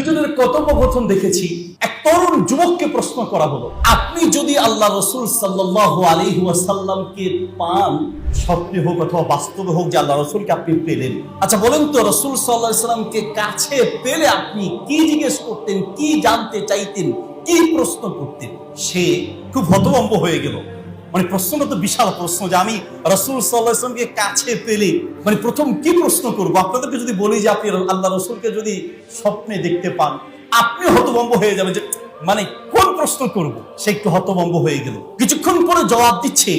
দুজনের কথোপকথন দেখেছি, এক তরুণ যুবককে প্রশ্ন করা হলো, আপনি যদি আল্লাহ রসুল সাল্লাহ পান স্বপ্নে হোক অথবা বাস্তবে হোক যে আল্লাহ রসুলকে আপনি পেলেন? আচ্ছা বলেন তো, রসুল সাল্লাহ সাল্লামকে কাছে পেলে আপনি কি জিজ্ঞেস করতেন, কি জানতে চাইতেন, কি প্রশ্ন করতেন? সে খুব হতভম্ব হয়ে গেল। মানে প্রশ্নটা তো বিশাল প্রশ্ন যে আমি রসুল সাল্লাহামকে কাছে পেলে মানে প্রথম কি প্রশ্ন করব? আপনাদেরকে যদি বলি যে আপনি আল্লাহ রসুলকে যদি স্বপ্নে দেখতে পান, আপনি হতভম্ব হয়ে যাবেন যে মানে কোন প্রশ্ন করব? সে একটু হতভম্ব হয়ে গেল। কিছুক্ষণ পরে জবাব দিচ্ছে,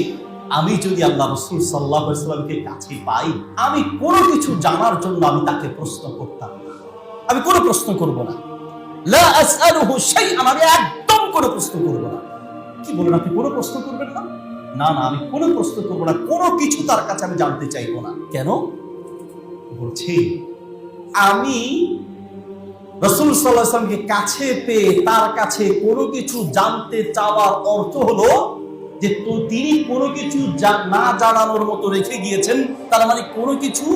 আমি যদি আল্লাহ রসুল সাল্লাহ সাল্লামকে কাছে পাই, আমি কোনো কিছু জানার জন্য আমি তাকে প্রশ্ন করতাম না। আমি কোনো প্রশ্ন করব না। আমি একদম কোনো প্রশ্ন করব না। কি বলেন আপনি? কোনো প্রশ্ন করবেন না? না না, আমি কোনো প্রশ্ন করব না, কোনো কিছু তার কাছে আমি জানতে চাইব না। কেন? বলছি, আমি রসুল সাল্লাহামকে কাছে পেয়ে তার কাছে কোনো কিছু জানতে চাওয়ার অর্থ হলো যে তো তিনি কোনো কিছু না জানানোর মতো রেখে গিয়েছেন, তার মানে কোনো কিছু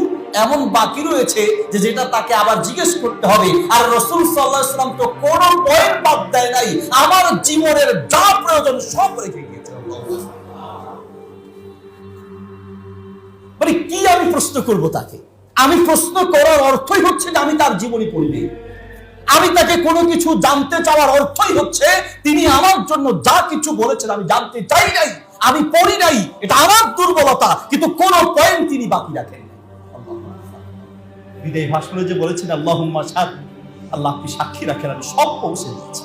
এমন বাকি রয়েছে যে যেটা তাকে আবার জিজ্ঞেস করতে হবে। আর রসুল সাল্লাহাম তো কোনো পয়েন্ট বাদ দেয় নাই, আমার জীবনের যা প্রয়োজন সব রেখে গিয়েছেন। মানে কি আমি প্রশ্ন করব তাকে? আমি প্রশ্ন করার অর্থই হচ্ছে যে আমি তার জীবনী পড়বে আমি তাকে কোনো কিছু জানতে চাওয়ার অর্থই হচ্ছে তিনি আমার জন্য যা কিছু বলেছেন আমি জানতে চাই নাই, আমি পড়ি নাই, এটা আমার দুর্বলতা, কিন্তু কোন পয়েন্ট তিনি বাকি রাখেন। বিদায় ভাষণে যে বলেছেন আল্লাহ সাদ আল্লাহ আপনি সাক্ষী রাখেন? আমি সব পৌঁছে দিচ্ছি।